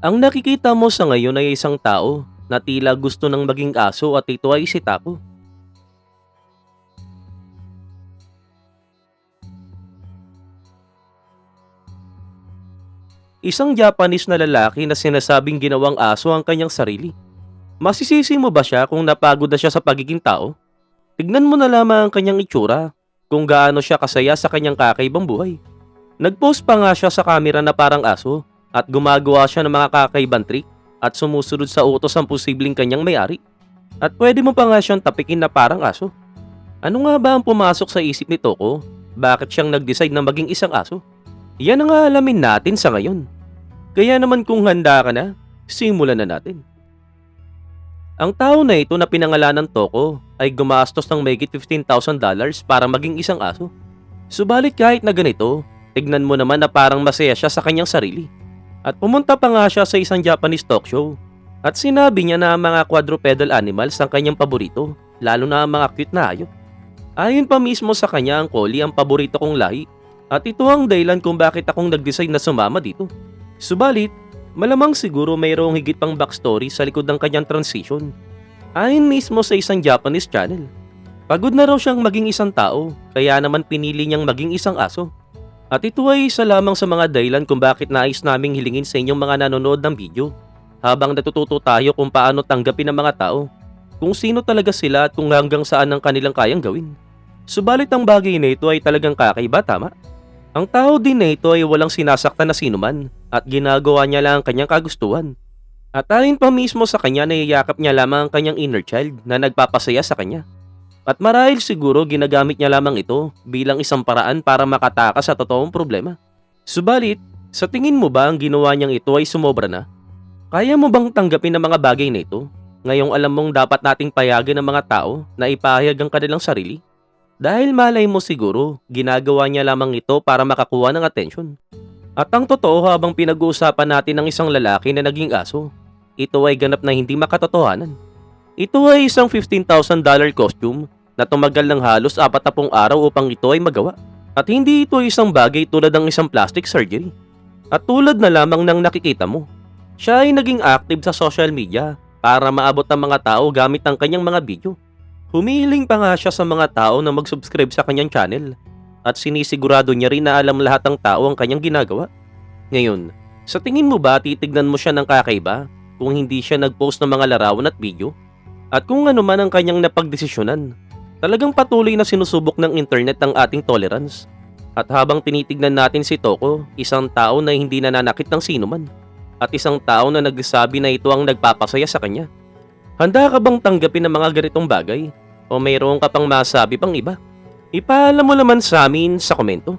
Ang nakikita mo sa ngayon ay isang tao na tila gusto ng maging aso at ito ay si Taco. Isang Japanese na lalaki na sinasabing ginawang aso ang kanyang sarili. Masisisi mo ba siya kung napagod na siya sa pagiging tao? Tignan mo na lamang ang kanyang itsura, kung gaano siya kasaya sa kanyang kakaibang buhay. Nag-post pa nga siya sa camera na parang aso at gumagawa siya ng mga kakaibang trick at sumusunod sa utos ang posibleng kanyang may-ari. At pwede mo pa nga siyang tapikin na parang aso. Ano nga ba ang pumasok sa isip ni Toko? Bakit siyang nag-decide na maging isang aso? Yan ang alamin natin sa ngayon. Kaya naman kung handa ka na, simulan na natin. Ang tao na ito na pinangalanan Toko ay gumastos ng megit $15,000 para maging isang aso. Subalit kahit na ganito, tignan mo naman na parang masaya siya sa kanyang sarili. At pumunta pa nga siya sa isang Japanese talk show. At sinabi niya na ang mga quadrupedal animals ang kanyang paborito, lalo na ang mga cute na hayop. Ayon pa mismo sa kanya ang collie ang paborito kong lahi. At ito ang dahilan kung bakit akong nag-decide na sumama dito. Subalit, malamang siguro mayroong higit pang backstory sa likod ng kanyang transition. Ayon mismo sa isang Japanese channel. Pagod na raw siyang maging isang tao, kaya naman pinili niyang maging isang aso. At ito ay isa lamang sa mga dahilan kung bakit nais naming hilingin sa inyong mga nanonood ng video habang natututo tayo kung paano tanggapin ng mga tao, kung sino talaga sila at kung hanggang saan ang kanilang kayang gawin. Subalit ang bagay na ito ay talagang kakaiba, tama? Ang tao din na ito ay walang sinasaktan na sinuman at ginagawa niya lang ang kanyang kagustuhan. At ayon pa mismo sa kanya na iyakap niya lamang ang kanyang inner child na nagpapasaya sa kanya. At marahil siguro ginagamit niya lamang ito bilang isang paraan para makatakas sa totoong problema. Subalit, sa tingin mo ba ang ginawa niyang ito ay sumobra na? Kaya mo bang tanggapin ang mga bagay na ito? Ngayong alam mong dapat nating payagan ng mga tao na ipahayag ang kanilang sarili? Dahil malay mo siguro, ginagawa niya lamang ito para makakuha ng atensyon. At ang totoo habang pinag-uusapan natin ng isang lalaki na naging aso, ito ay ganap na hindi makatotohanan. Ito ay isang $15,000 costume na tumagal ng halos 40 araw upang ito ay magawa. At hindi ito isang bagay tulad ng isang plastic surgery. At tulad na lamang ng nakikita mo, siya ay naging active sa social media para maabot ang mga tao gamit ang kanyang mga video. Humihiling pa nga siya sa mga tao na mag-subscribe sa kanyang channel at sinisigurado niya rin na alam lahat ng tao ang kanyang ginagawa. Ngayon, sa tingin mo ba titignan mo siya ng kakaiba kung hindi siya nag-post ng mga larawan at video? At kung ano man ang kanyang napagdesisyonan, talagang patuloy na sinusubok ng internet ang ating tolerance. At habang tinitignan natin si Toko, isang tao na hindi nananakit ng sinuman, at isang tao na nagsasabi na ito ang nagpapasaya sa kanya. Handa ka bang tanggapin ang mga ganitong bagay? O mayroon ka pang masabi pang iba? Ipaalam mo naman sa amin sa komento.